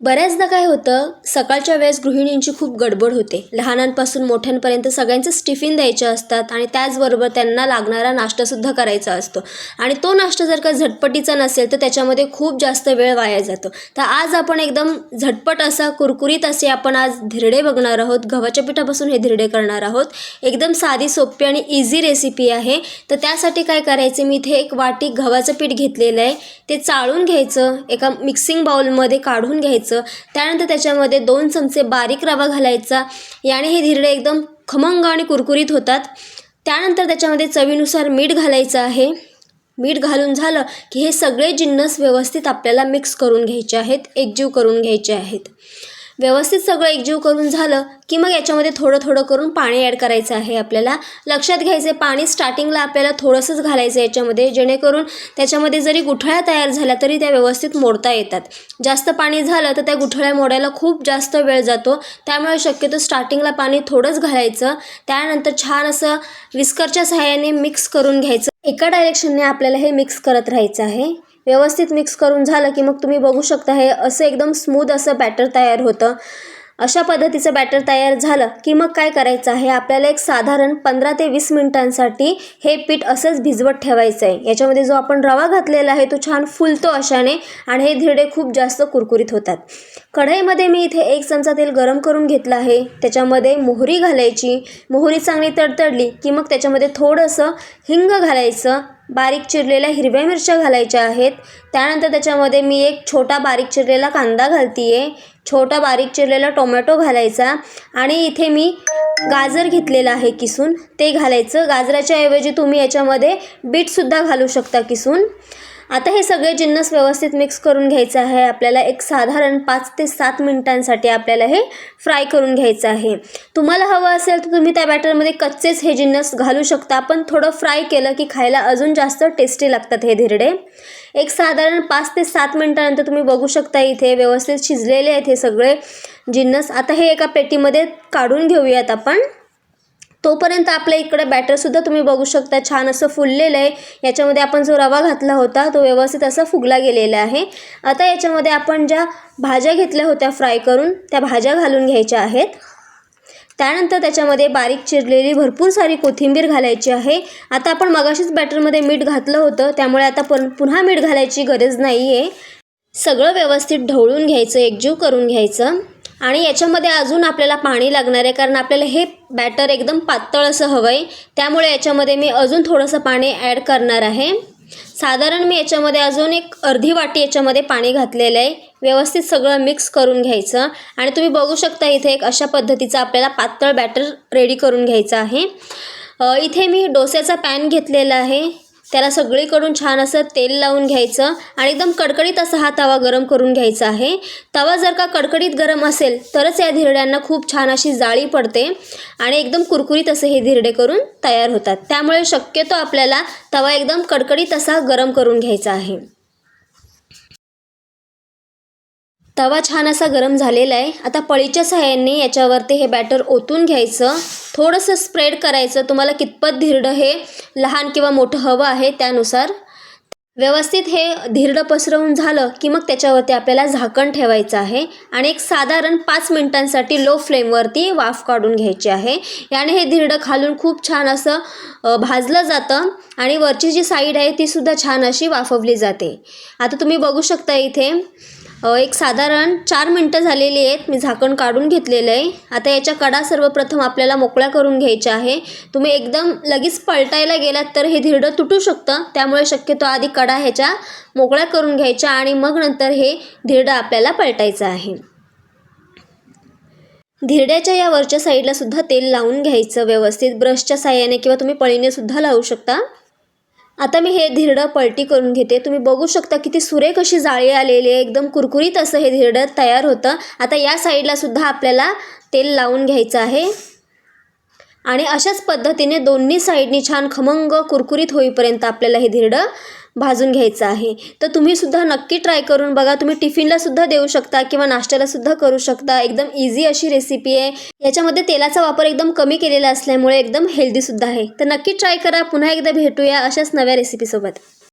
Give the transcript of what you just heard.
बऱ्याचदा काय होतं सकाळच्या वेळेस गृहिणींची खूप गडबड होते. लहानांपासून मोठ्यांपर्यंत सगळ्यांचं टिफिन द्यायचे असतात आणि त्याचबरोबर त्यांना लागणारा नाश्तासुद्धा करायचा असतो. आणि तो नाश्ता जर का झटपटीचा नसेल तर त्याच्यामध्ये खूप जास्त वेळ वाया जातो. तर आज आपण एकदम झटपट असा कुरकुरीत असे आपण आज धिरडे बघणार आहोत. गव्हाच्या पिठापासून हे धिरडे करणार आहोत. एकदम साधी सोपी आणि इझी रेसिपी आहे. तर त्यासाठी काय करायचे मी इथे एक वाटी गव्हाचं पीठ घेतलेलं आहे. ते चाळून घ्यायचं एका मिक्सिंग बाउलमध्ये काढून घ्यायचं. त्यानंतर त्याच्यामध्ये दोन चमचे बारीक रवा घालायचा. याने हे धिरडे एकदम खमंग आणि कुरकुरीत होतात. त्यानंतर त्याच्यामध्ये चवीनुसार मीठ घालायचं आहे. मीठ घालून झालं की हे सगळे जिन्नस व्यवस्थित आपल्याला मिक्स करून घ्यायचे आहेत एकजीव करून घ्यायचे आहेत. व्यवस्थित सगळं एकजीव करून झालं की मग याच्यामध्ये थोडं थोडं करून पाणी ॲड करायचं आहे आपल्याला. लक्षात घ्यायचं पाणी स्टार्टिंगला आपल्याला थोडंसंच घालायचं याच्यामध्ये जेणेकरून त्याच्यामध्ये जरी गुठळ्या तयार झाल्या तरी त्या व्यवस्थित मोडता येतात. जास्त पाणी झालं तर त्या गुठळ्या मोडायला खूप जास्त वेळ जातो. त्यामुळे शक्यतो स्टार्टिंगला पाणी थोडंच घालायचं. त्यानंतर छान असं विस्करच्या सहाय्याने मिक्स करून घ्यायचं. एका डायरेक्शनने आपल्याला हे मिक्स करत राहायचं आहे. व्यवस्थित मिक्स करून झालं की मग तुम्ही बघू शकता हे असं एकदम स्मूद असं बॅटर तयार होतं. अशा पद्धतीचं बॅटर तयार झालं की मग काय करायचं आहे? आपल्याला एक साधारण पंधरा ते वीस मिनिटांसाठी हे पीठ असंच भिजवत ठेवायचं आहे. याच्यामध्ये जो आपण रवा घातलेला आहे तो छान फुलतो अशाने आणि हे धिरडे खूप जास्त कुरकुरीत होतात. कढईमध्ये मी इथे एक चमचा तेल गरम करून घेतलं आहे. त्याच्यामध्ये मोहरी घालायची. मोहरी चांगली तडतडली की मग त्याच्यामध्ये थोडंसं हिंग घालायचं. बारीक चिरलेल्या हिरव्या मिरच्या घालायच्या आहेत. त्यानंतर त्याच्यामध्ये मी एक छोटा बारीक चिरलेला कांदा घालते आहे छोटा बारीक चिरलेला टोमॅटो घालायचा आणि इथे मी गाजर घेतलेलं आहे किसून. ते घालायचं. गाजराच्या ऐवजी तुम्ही याच्यामध्ये बीटसुद्धा घालू शकता किसून. आता हे सगळे जिन्नस व्यवस्थित मिक्स करून घ्यायचं आहे. आपल्याला एक साधारण पाच ते सात मिनिटांसाठी आपल्याला हे फ्राय करून घ्यायचं आहे. तुम्हाला हवं असेल तर तुम्ही त्या बॅटरमध्ये कच्चेच हे जिन्नस घालू शकता. पण थोडं फ्राय केलं की खायला अजून जास्त टेस्टी लागतात हे धिरडे. एक साधारण पाच ते सात मिनिटानंतर तुम्ही बघू शकता इथे व्यवस्थित शिजलेले आहेत हे सगळे जिन्नस. आता हे एका पेटीमध्ये काढून घेऊयात आपण. तोपर्यंत आपल्या इकडे बॅटरसुद्धा तुम्ही बघू शकता. छान असं फुललेलं आहे. याच्यामध्ये आपण जो रवा घातला होता तो व्यवस्थित असा फुगला गेलेला आहे. आता याच्यामध्ये आपण ज्या भाज्या घेतल्या होत्या फ्राय करून त्या भाज्या घालून घ्यायच्या आहेत. त्यानंतर त्याच्यामध्ये बारीक चिरलेली भरपूर सारी कोथिंबीर घालायची आहे. आता आपण मगाशीच बॅटरमध्ये मीठ घातलं होतं त्यामुळे आता पण पुन्हा मीठ घालायची गरज नाही आहे सगळं व्यवस्थित ढवळून घ्यायचं एकजीव करून घ्यायचं. आणि याच्यामध्ये अजून आपल्याला पाणी लागणार आहे कारण आपल्याला हे बॅटर एकदम पातळ असं हवं आहे त्यामुळे याच्यामध्ये मी अजून थोडंसं पाणी ॲड करणार आहे. साधारण मी याच्यामध्ये अजून एक अर्धी वाटी याच्यामध्ये पाणी घातलेलं आहे. व्यवस्थित सगळं मिक्स करून घ्यायचं. आणि तुम्ही बघू शकता इथे एक अशा पद्धतीचं आपल्याला पातळ बॅटर रेडी करून घ्यायचं आहे. इथे मी डोस्याचा पॅन घेतलेला आहे. त्याला सगळीकडून छान असं तेल लावून घ्यायचं आणि एकदम कडकडीत असा हा तवा गरम करून घ्यायचा आहे. तवा जर का कडकडीत गरम असेल तरच या धिरड्यांना खूप छान अशी जाळी पडते आणि एकदम कुरकुरीत असे हे धिरडे करून तयार होतात. त्यामुळे शक्यतो आपल्याला तवा एकदम कडकडीत असा गरम करून घ्यायचा आहे. तवा छान असा गरम झालेला आहे. आता पळीच्या सहाय्याने याच्यावरती हे बॅटर ओतून घ्यायचं. थोडंसं स्प्रेड करायचं. तुम्हाला कितपत धिरडं हे लहान किंवा मोठं हवं आहे त्यानुसार. व्यवस्थित हे धिरडं पसरवून झालं की मग त्याच्यावरती आपल्याला झाकण ठेवायचं आहे. आणि एक साधारण पाच मिनटांसाठी लो फ्लेमवरती वाफ काढून घ्यायची आहे. याने हे धिरडं खालून खूप छान असं भाजलं जातं. आणि वरची जी साईड आहे ती सुद्धा छान अशी वाफवली जाते. आता तुम्ही बघू शकता इथे एक साधारण चार मिनटं झालेली आहेत. मी झाकण काढून घेतलेलं आहे. आता याच्या कडा सर्वप्रथम आपल्याला मोकळ्या करून घ्यायच्या आहे. तुम्ही एकदम लगेच पलटायला गेलात तर हे धिरडं तुटू शकतं. त्यामुळे शक्यतो आधी कडा ह्याच्या मोकळ्या करून घ्यायच्या आणि मग नंतर हे धिरडं आपल्याला पलटायचं आहे. धिरड्याच्या या वरच्या साईडला सुद्धा तेल लावून घ्यायचं व्यवस्थित. ब्रशच्या साह्याने किंवा तुम्ही पळीने सुद्धा लावू शकता. आता मी हे धिरडं पलटी करून घेते. तुम्ही बघू शकता किती सुरेख अशी जाळी आलेली आहे. एकदम कुरकुरीत असं हे धिरडं तयार होतं. आता या साईडला सुद्धा आपल्याला तेल लावून घ्यायचं आहे. आणि अशाच पद्धतीने दोन्ही साईडनी छान खमंग कुरकुरीत होईपर्यंत आपल्याला हे धिरडं भाजून घ्यायचं आहे. तर तुम्ही सुद्धा नक्की ट्राय करून बघा. तुम्ही टिफिनलासुद्धा देऊ शकता किंवा नाश्त्यालासुद्धा करू शकता. एकदम इझी अशी रेसिपी आहे. याच्यामध्ये तेलाचा वापर एकदम कमी केलेला असल्यामुळे एकदम हेल्दीसुद्धा आहे. तर नक्की ट्राय करा. पुन्हा एकदा भेटूया अशाच नव्या रेसिपीसोबत